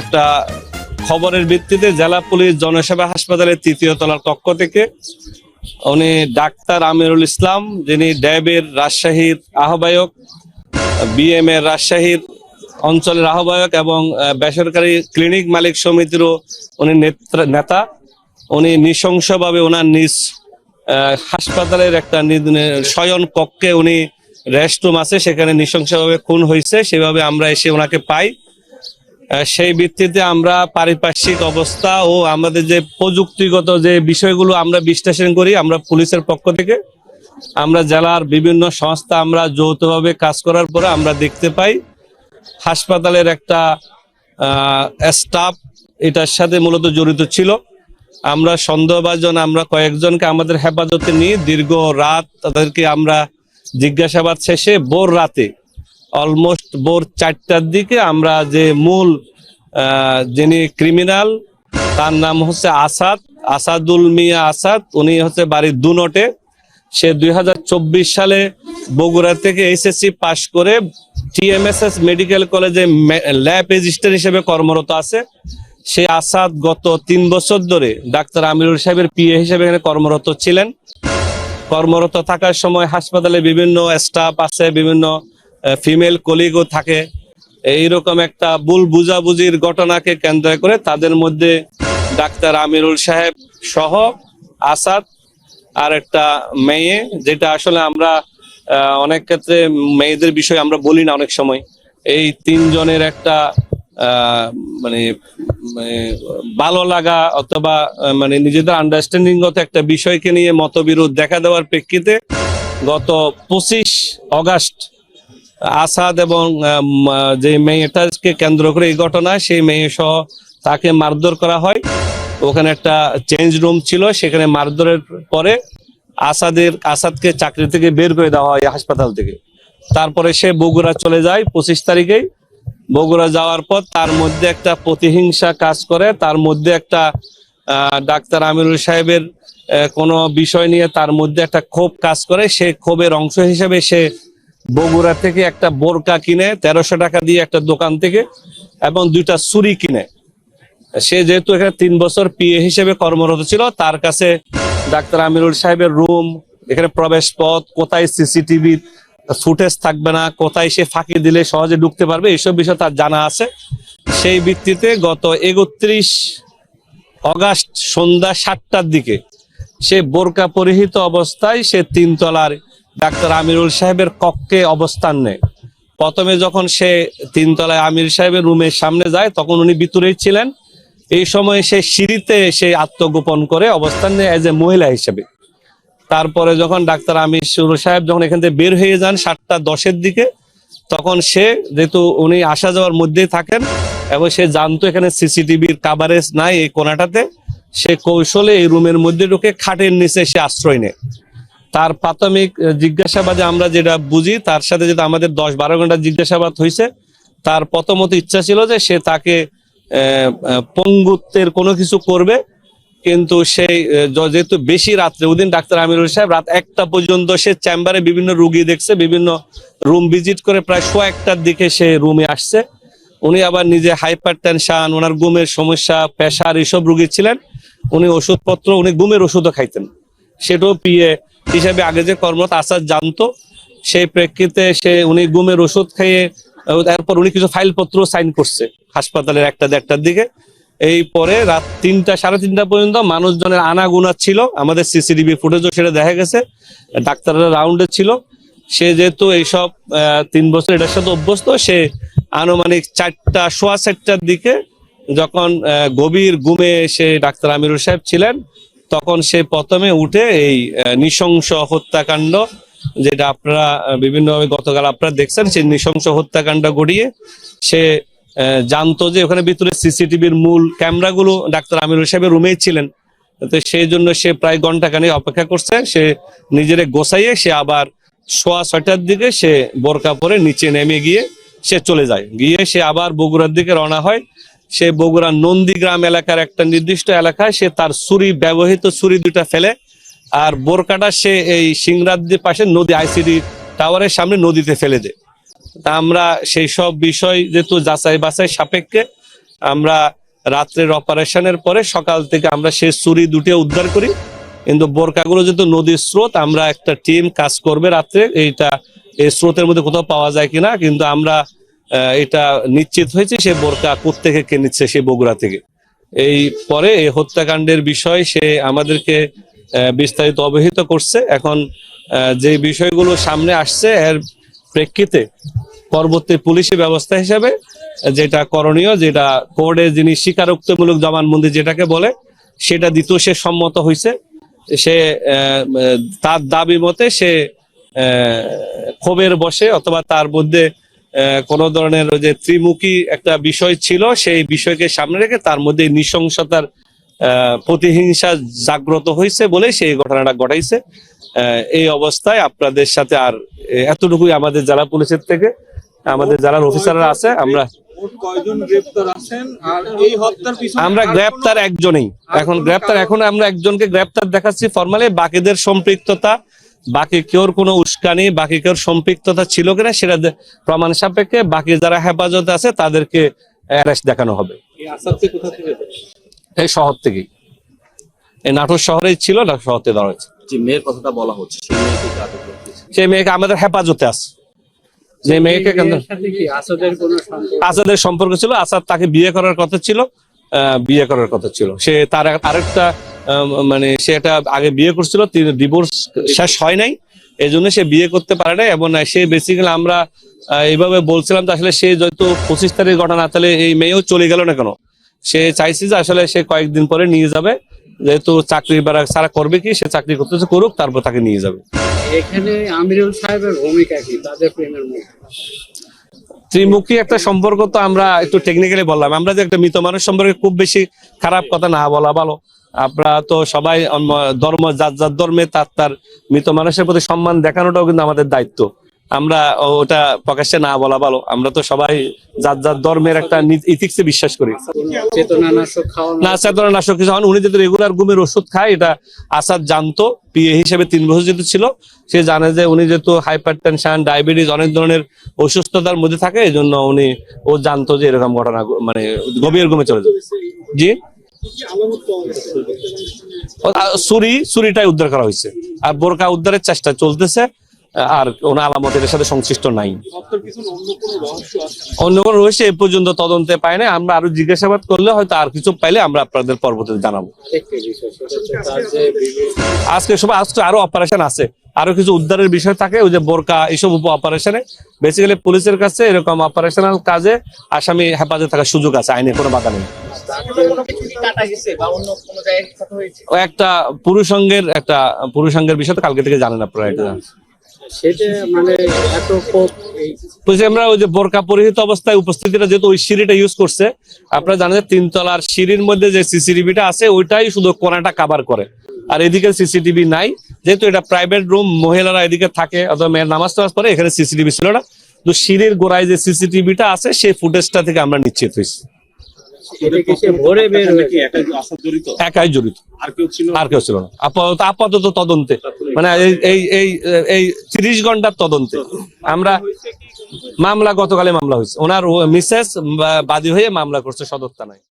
একটা খবরের ভিত্তিতে জেলা পুলিশ জনসেবা হাসপাতালের তৃতীয় তলার কক্ষ থেকে উনি ডাক্তার আমিরুল ইসলাম, যিনি ড্যাবের রাজশাহীর আহ্বায়ক বিএম এর রাজশাহীর অঞ্চলের আহ্বায়ক এবং বেসরকারি ক্লিনিক মালিক সমিতিরও উনি নেতা। উনি নৃশংসভাবে ওনার নিজ হাসপাতালের একটা শয়ন কক্ষে উনি রেস্টরুম আছে, সেখানে নৃশংসভাবে খুন হয়েছে। সেভাবে আমরা এসে ওনাকে পাই। সেই ভিত্তিতে আমরা পারিপার্শ্বিক অবস্থা ও আমাদের যে প্রযুক্তিগত যে বিষয়গুলো আমরা বিশ্লেষণ করি, আমরা পুলিশের পক্ষ থেকে, আমরা জেলার বিভিন্ন সংস্থা আমরা যৌথভাবে কাজ করার পরে আমরা দেখতে পাই, হাসপাতালের একটা স্টাফ এটার সাথে মূলত জড়িত ছিল। আমরা সন্দেহভাজন আমরা কয়েকজনকে আমাদের হেফাজতে নিয়ে দীর্ঘ রাত তাদেরকে আমরা জিজ্ঞাসাবাদ শেষে ভোর রাতে অলমোস্ট ভোর চারটার দিকে আমরা যে মূল যিনি ক্রিমিনাল, তার নাম হচ্ছে আসাদ, আসাদুল মিয়া আসাদ। উনি হচ্ছে বাড়ির দুনটে সে দুই হাজার চব্বিশ সালে বগুড়া থেকে এইচএসসি পাশ করে টিএমএসএস মেডিকেল কলেজে ল্যাব রেজিস্ট্রার হিসেবে কর্মরত আছে। সে আসাদ গত তিন বছর ধরে ডাক্তার আমিরুল সাহেবের পিএ হিসেবে এখানে কর্মরত ছিলেন। কর্মরত থাকার সময় হাসপাতালে বিভিন্ন স্টাফ আছে, বিভিন্ন ফিমেল কলিগও থাকে। এইরকম একটা ভুল বুঝাবুঝির ঘটনাকে কেন্দ্র করে তাদের মধ্যে ডাক্তার আমিরুল সাহেব সহ আসাদ আর একটা মেয়ে, যেটা আসলে আমরা অনেক ক্ষেত্রে মেয়েদের বিষয়ে আমরা বলি না অনেক সময়। এই তিনজনের একটা মানে মানে ভালো লাগা অথবা মানে নিজেদের আন্ডারস্ট্যান্ডিং গত একটা বিষয়কে নিয়ে মতবিরোধ দেখা দেওয়ার প্রেক্ষিতে গত পঁচিশ অগাস্ট আসাদ এবং যে মেয়েটাকে কেন্দ্র করে এই ঘটনা সেই মেয়ে সহ তাকে মারধর করা হয়। ওখানে একটা চেঞ্জ রুম ছিল, সেখানে মারধরের পরে আসাদের, আসাদকে চাকরি থেকে বের করে দেওয়া হয় হাসপাতাল থেকে। তারপরে সে বগুড়া চলে যায় পঁচিশ তারিখেই বগুড়া যাওয়ার পর তার মধ্যে একটা প্রতিহিংসা কাজ করে। তার মধ্যে একটা ডাক্তার আমিরুল সাহেবের কোনো বিষয় নিয়ে তার মধ্যে একটা ক্ষোভ কাজ করে। সেই ক্ষোভের অংশ হিসেবে সে বগুড়া থেকে একটা বোরকা কিনে তেরোশো টাকা দিয়ে একটা দোকান থেকে এবং দুইটা ছুরি কিনে। সে যেহেতু এখানে তিন বছর পিএ হিসেবে কর্মরত ছিল, তার কাছে ডাক্তার আমিরুল সাহেবের রুম, এখানে প্রবেশ পথ কোথায় সিসিটিভি ফুটেজ থাকবে না, কোথায় সে ফাঁকি দিলে সহজে ঢুকতে পারবে, এইসব বিষয়ে তার জানা আছে। সেই ভিত্তিতে গত একত্রিশ অগাস্ট সন্ধ্যা সাতটার দিকে সে বোরকা পরিহিত অবস্থায় সে তিনতলার ডাক্তার আমিরুল সাহেবের কক্ষে অবস্থান নেয়। প্রথমে যখন সে তিনতলায় আমির সাহেবের রুমের সামনে যায়, তখন উনি ভিতরেই ছিলেন। এই সময় সে সিঁড়িতে সে আত্মগোপন করে অবস্থান নেয় এজ এ মহিলা হিসেবে। তারপরে যখন ডাক্তার আমির সাহেব যখন এখান থেকে বের হয়ে যান সাতটা দশের দিকে, তখন সে যেহেতু উনি আসা যাওয়ার মধ্যেই থাকেন এবং সে জানতো এখানে সিসিটিভির কাভারেজ নাই এই কোনাটাতে সে কৌশলে এই রুমের মধ্যে ঢুকে খাটের নিচে সে আশ্রয় নেয়। তার প্রাথমিক জিজ্ঞাসাবাদে আমরা যেটা বুঝি, তার সাথে যেটা আমাদের দশ বারো ঘণ্টা জিজ্ঞাসাবাদ হয়েছে তার প্রথমত ইচ্ছা ছিল যে সে তাকে পঙ্গুত্বের কোনো কিছু করবে, কিন্তু সেই যেহেতু বেশি রাত্রে, ওদিন ডাক্তার আমিরুল সাহেব রাত একটা পর্যন্ত সে চেম্বারে বিভিন্ন রুগী দেখছে, বিভিন্ন রুম ভিজিট করে প্রায় শো একটার দিকে সে রুমে আসছে। উনি আবার নিজে হাইপার টেনশন ওনার ঘুমের সমস্যা, প্রেশার এইসব রুগী ছিলেন। উনি ওষুধপত্র, উনি ঘুমের ওষুধও খাইতেন। সেটাও পিএ হিসাবে আগে যে কর্মরত আসাদ জানতো, সেই প্রেক্ষিতে সে উনি গুমের ওষুধ খেয়ে তারপর উনি কিছু ফাইলপত্র সাইন করছে হাসপাতালের একটা দেড়টার দিকে। এই পরে রাত তিনটা, সাড়ে তিনটা পর্যন্ত মানুষজনের আনা আনাগুনা ছিল, আমাদের সিসিটিভি ফুটেজও সেটা দেখা গেছে, ডাক্তাররা রাউন্ডে ছিল। সে যেহেতু এইসব তিন বছর এটার সাথে অভ্যস্ত, সে আনুমানিক চারটা, সোয়া চারটার দিকে যখন গভীর গুমে সে ডাক্তার আমিরুল সাহেব ছিলেন তখন সে প্রথমে উঠে এই নৃশংস হত্যাকাণ্ড, যেটা আপনারা বিভিন্নভাবে গতকাল আপনারা দেখছেন, সেই নৃশংস হত্যাকাণ্ড গড়িয়ে সে জানতো যে ওখানে ভিতরে সিসিটিভির মূল ক্যামেরাগুলো ডাক্তার আমিরুল সাহেবের রুমেই ছিলেন। তো সেই জন্য সে প্রায় ঘণ্টা খানিক অপেক্ষা করছে, সে নিজের গোসাইয়ে সে আবার সোয়া ছয়টার দিকে সে বোরকা পরে নিচে নেমে গিয়ে সে চলে যায়। গিয়ে সে আবার বগুড়ার দিকে রওনা হয় সে বগুড়া নন্দীগ্রাম এলাকার একটা নির্দিষ্ট এলাকায় সে তার ছুরি, ব্যবহৃত ছুরি দুটা ফেলে আর বোরকাটা সে এই সিংরাদ্রির পাশে নদী, আইসিডি টাওয়ারের সামনে নদীতে ফেলে দেয়। তা আমরা সেই সব বিষয় যেহেতু যাচাই বাছাই সাপেক্ষে, আমরা রাত্রের অপারেশনের পরে সকাল থেকে আমরা সেই চুরি দুটো উদ্ধার করি। কিন্তু বোরকাগুলো যেহেতু নদীর স্রোত, আমরা একটা টিম কাজ করবে রাত্রে, এইটা এই স্রোতের মধ্যে কোথাও পাওয়া যায় কিনা, কিন্তু আমরা এটা নিশ্চিত হয়েছে, সে বোরকা কোত্থেকে কে নিচ্ছে সেই বগুড়া থেকে। এই পরে এই হত্যাকাণ্ডের বিষয় সে আমাদেরকে বিস্তারিত অবহিত করছে। এখন যে বিষয়গুলো সামনে আসছে, এর প্রেক্ষিতে পরবর্তী পুলিশি ব্যবস্থা হিসাবে, যেটা করণীয়, যেটা কোর্টে যিনি স্বীকারোক্তিমূলক জবানবন্দি যেটাকে বলে, সেটা দিতেও সে সম্মত হয়েছে। সে তার দাবি মতে সে ক্ষোভের বসে অথবা তার মধ্যে কোনো ধরনের যে ত্রিমুখী একটা বিষয় ছিল সেই বিষয়কে সামনে রেখে তার মধ্যে নৃশংসতার প্রতিহিংসা জাগ্রত হয়েছে বলে সেই ঘটনাটা ঘটাইছে। এই অবস্থায় আপনাদের সাথে আর এতটুকুই আমাদের জেলা পুলিশের থেকে আমাদের জেলার অফিসাররা আছে আমরা আমরা গ্রেপ্তার একজনেই। এখন গ্রেপ্তার এখন আমরা একজনকে গ্রেপ্তার দেখাচ্ছি ফর্মালি বাকিদের সম্পৃক্ততা বাকি কেউর কোনো উস্কানি বাকি কেউর সম্পৃক্ততা ছিল কিনা সেটা প্রমাণ সাপেক্ষে বাকি যারা হেফাজতে আছে তাদেরকে অ্যারেস্ট দেখানো হবে। এই শহর থেকেই। এই নাটোর শহরেই ছিল না শহর থেকে ধরা হয়েছে। যে মেয়ের কথাটা বলা হচ্ছে সেই মেয়েকে আমাদের হেফাজতে আছে। যে মেয়েকে আসাদের সম্পর্ক? ছিল আসাদ তাকে বিয়ে করার কথা ছিল আহ, বিয়ে করার কথা ছিল। সে তার আরেকটা মানে সে একটা আগে বিয়ে করছিল ডিভোর্স শেষ হয় নাই এই জন্য সে বিয়ে করতে পারে নাই এবং সে বেসিক্যালি আমরা এইভাবে বলছিলাম যে আসলে সে যত পঁচিশ তারিখ ঘটনা তাহলে এই মেয়েও চলে গেল না কেন? সে চাইছে যে আসলে সে কয়েকদিন পরে নিয়ে যাবে যেহেতু চাকরি বাড়া সারা করবে কি সে চাকরি করতেছে করুক তারপর তাকে নিয়ে যাবে। এখানে আমিরুল সাহেবের ভূমিকা কি তাদের প্রেমের ত্রিমুখী একটা সম্পর্ক তো আমরা একটু টেকনিক্যালি বললাম। আমরা যে একটা মৃত মানুষ সম্পর্কে খুব বেশি খারাপ কথা না বলা ভালো। আমরা তো সবাই ধর্ম যার যার ধর্মে তার তার মৃত মানুষের প্রতি সম্মান দেখানোটাও কিন্তু আমাদের দায়িত্ব। আমরা ওটা প্রকাশ্যে না বলা ভালো। আমরা তো সবাই যার যার ধর্মের একটা ইথিক্সে বিশ্বাস করি। না চেতনা নাশক কিছু হন উনি যেহেতু রেগুলার ঘুমের ওষুধ খায় এটা আসাদ জানতো। পিএ হিসেবে তিন বছর যেহেতু ছিল সে জানে যে উনি যেহেতু হাইপার টেনশন ডায়াবেটিস অনেক ধরনের অসুস্থতার মধ্যে থাকে এই জন্য উনি ও জানতো যে এরকম ঘটনা মানে গভীর ঘুমে চলে যাবে জি? ছুরি, ছুরিটাই উদ্ধার করা হয়েছে। আর বোরকা উদ্ধারের চেষ্টা চলতেছে আর কোনো সাথে সংশ্লিষ্ট নাই। অন্য কোনো এ পর্যন্ত তদন্তে পায় না আমরা আরও জিজ্ঞাসাবাদ করলে হয়তো আর কিছু পাইলে আমরা আপনাদের পরবর্তীতে জানাব। আজকে সবাই আজকে আরও অপারেশন আছে। আরও কিছু উদ্ধারের বিষয় থাকে, ওই যে বোরকা, এইসব উপ অপারেশনে বেসিক্যালি পুলিশের কাছে এরকম অপারেশনাল কাজে আসামি হেফাজতে থাকার সুযোগ আছে আইনে কোনো বাধা নেই। একটা পুরুষঙ্গের একটা পুরুষঙ্গের বিষয় তো কালকে থেকে জানেন আপনারা এটা। সেটা মানে এত কোপ এই বলছি আমরা ওই যে বোরকা পরিহিত অবস্থায় উপস্থিতিটা যেহেতু ওই সিঁড়িটা ইউজ করছে আপনারা জানেন যে তিনতলার সিঁড়ির মধ্যে যে সিসিটিভিটা আছে ওইটাই শুধু কোনাটা কাভার করে। আর এদিকে সিসিটিভি নাই যেহেতু এটা প্রাইভেট রুম মহিলারা এদিকে থাকে অথবা মেয়ের নামাজ টামাজ পরে এখানে সিসিটিভি ছিল না। তো সিঁড়ির গোড়ায় যে সিসিটিভিটা আছে সেই ফুটেজটা থেকে আমরা নিশ্চিত হয়েছি। একাই জড়িত। আর কেউ ছিল আর কেউ ছিল না। আপাতত আপাতত তদন্তে। মানে এই এই এই এই তিরিশ ঘণ্টার তদন্তে। আমরা মামলা গতকালে মামলা হয়েছে। ওনার মিসেস বাদী হয়ে মামলা করছে সদর থানায়